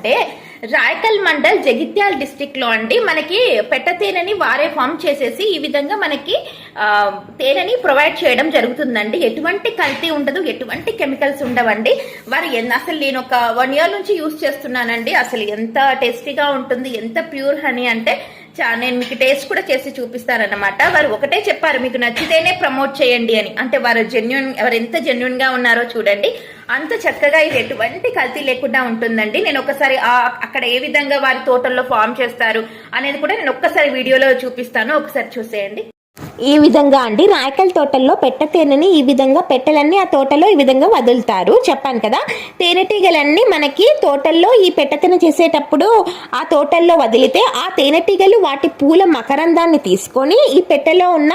అంటే రాయకల్ మండల్ జగిత్యాల డిస్టిక్లో అండి. మనకి పెట్ట తేనెని వారే ఫామ్ చేసేసి ఈ విధంగా మనకి తేనెని ప్రొవైడ్ చేయడం జరుగుతుందండి. ఎటువంటి కల్తీ ఉండదు ఎటువంటి కెమికల్స్ ఉండవండి. వారు ఎన్- అసలు నేను ఒక వన్ ఇయర్ నుంచి యూస్ చేస్తున్నానండి. అసలు ఎంత టేస్టీగా ఉంటుంది ఎంత ప్యూర్ హనీ అంటే నేను మీకు టేస్ట్ కూడా చేసి చూపిస్తానన్నమాట. వారు ఒకటే చెప్పారు మీకు నచ్చితేనే ప్రమోట్ చేయండి అని. అంటే వారు జెన్యున్ వారు ఎంత జెన్యున్గా ఉన్నారో చూడండి. అంత చక్కగా ఇది ఎటువంటి కల్తీ లేకుండా ఉంటుందండి. నేను ఒకసారి అక్కడ ఏ విధంగా వారి తోటల్లో ఫామ్ చేస్తారు అనేది కూడా నేను ఒక్కసారి వీడియోలో చూపిస్తాను. ఒకసారి చూసేయండి. ఈ విధంగా అండి. రాయకల్ తోటల్లో పెట్ట తేనెని ఈ విధంగా పెట్టెలన్నీ ఆ తోటలో ఈ విధంగా వదులుతారు. చెప్పాను కదా. తేనెటీగలన్నీ మనకి తోటల్లో ఈ పెట్టతను చేసేటప్పుడు ఆ తోటల్లో వదిలితే ఆ తేనెటీగలు వాటి పూల మకరందాన్ని తీసుకొని ఈ పెట్టెలో ఉన్న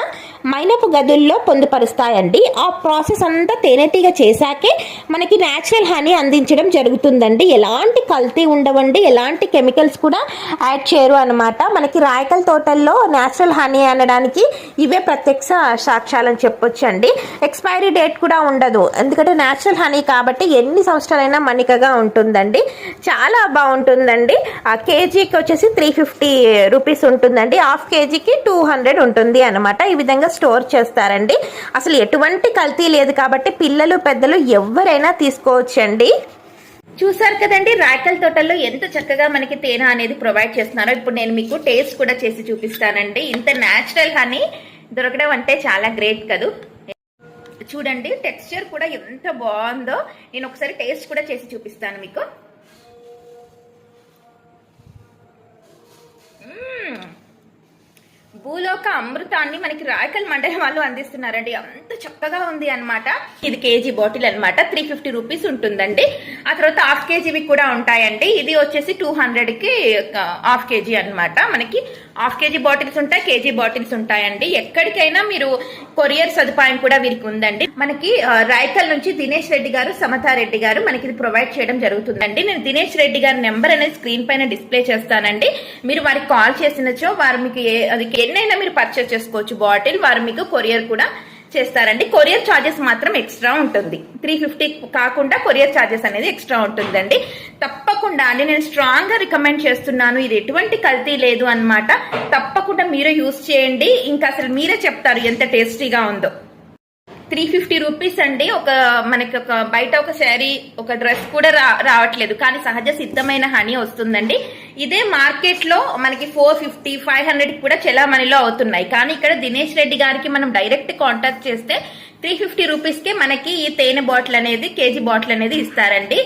మైనపు గదుల్లో పొందుపరుస్తాయండి. ఆ ప్రాసెస్ అంతా తేనెటీగ చేశాకే మనకి న్యాచురల్ హనీ అందించడం జరుగుతుందండి. ఎలాంటి కల్తీ ఉండవండి. ఎలాంటి కెమికల్స్ కూడా యాడ్ చేయరు అనమాట మనకి రాయకల్ తోటల్లో న్యాచురల్ హనీ అనడానికి ఇవే ప్రత్యక్ష సాక్ష్యాలని చెప్పొచ్చండి. ఎక్స్పైరీ డేట్ కూడా ఉండదు. ఎందుకంటే న్యాచురల్ హనీ కాబట్టి ఎన్ని సంవత్సరాలైనా మన్నికగా ఉంటుందండి. చాలా బాగుంటుందండి. ఆ కేజీకి వచ్చేసి త్రీ ఫిఫ్టీ రూపీస్ ఉంటుందండి. హాఫ్ కేజీకి టూ హండ్రెడ్ ఉంటుంది అనమాట ఈ విధంగా స్టోర్ చేస్తారండి. అసలు ఎటువంటి కల్తీ లేదు కాబట్టి పిల్లలు పెద్దలు ఎవరైనా తీసుకోవచ్చండి. చూసారు కదండి రాయకల్ తోటల్లో ఎంత చక్కగా మనకి తేనె అనేది ప్రొవైడ్ చేస్తున్నారో. ఇప్పుడు నేను మీకు టేస్ట్ కూడా చేసి చూపిస్తానండి. ఇంత న్యాచురల్ హనీ దొరకడం అంటే చాలా గ్రేట్ కదూ. చూడండి టెక్స్చర్ కూడా ఎంత బాగుందో. నేను ఒకసారి టేస్ట్ కూడా చేసి చూపిస్తాను మీకు. అమృతాన్ని మనకి రాయకల్ మండలం వాళ్ళు అందిస్తున్నారండి. అంత చక్కగా ఉంది అన్నమాట. ఇది కేజీ బాటిల్ అన్నమాట. త్రీ ఫిఫ్టీ రూపీస్ ఉంటుందండి. ఆ తర్వాత హాఫ్ కేజీవి కూడా ఉంటాయండి. ఇది వచ్చేసి టూ హండ్రెడ్కి హాఫ్ కేజీ అన్నమాట. మనకి హాఫ్ కేజీ బాటిల్స్ ఉంటాయి కేజీ బాటిల్స్ ఉంటాయండి. ఎక్కడికైనా మీరు కొరియర్ సదుపాయం కూడా వీరికి ఉందండి. మనకి రాయకల్ నుంచి దినేష్ రెడ్డి గారు సమతారెడ్డి గారు మనకి ఇది ప్రొవైడ్ చేయడం జరుగుతుందండి. నేను దినేష్ రెడ్డి గారి నెంబర్ అనేది స్క్రీన్ పైన డిస్ప్లే చేస్తానండి. మీరు వారికి కాల్ చేసినచో వారు మీకు అది ఎన్నైనా మీరు పర్చేస్ చేసుకోవచ్చు బాటిల్. వారు మీకు కొరియర్ కూడా చేస్తారండి. కొరియర్ ఛార్జెస్ మాత్రం ఎక్స్ట్రా ఉంటుంది. త్రీ ఫిఫ్టీ కాకుండా కొరియర్ ఛార్జెస్ అనేది ఎక్స్ట్రా ఉంటుందండి. తప్పకుండా అండి. నేను స్ట్రాంగ్గా రికమెండ్ చేస్తున్నాను. ఇది ఎటువంటి కల్తీ లేదు అన్నమాట. తప్పకుండా మీరే యూస్ చేయండి. ఇంకా అసలు మీరే చెప్తారు ఎంత టేస్టీగా ఉందో. త్రీ ఫిఫ్టీ రూపీస్ అండి. ఒక మనకి ఒక బయట ఒక శారీ ఒక డ్రెస్ కూడా రా రావట్లేదు. కానీ సహజ సిద్ధమైన హనీ వస్తుందండి. ఇదే మార్కెట్లో మనకి ఫోర్ ఫిఫ్టీ ఫైవ్ హండ్రెడ్ కూడా చెలామణిలో అవుతున్నాయి. కానీ ఇక్కడ దినేష్ రెడ్డి గారికి మనం డైరెక్ట్ కాంటాక్ట్ చేస్తే త్రీ ఫిఫ్టీ రూపీస్ కే మనకి ఈ తేనె బాటిల్ అనేది కేజీ బాటిల్ అనేది ఇస్తారండి.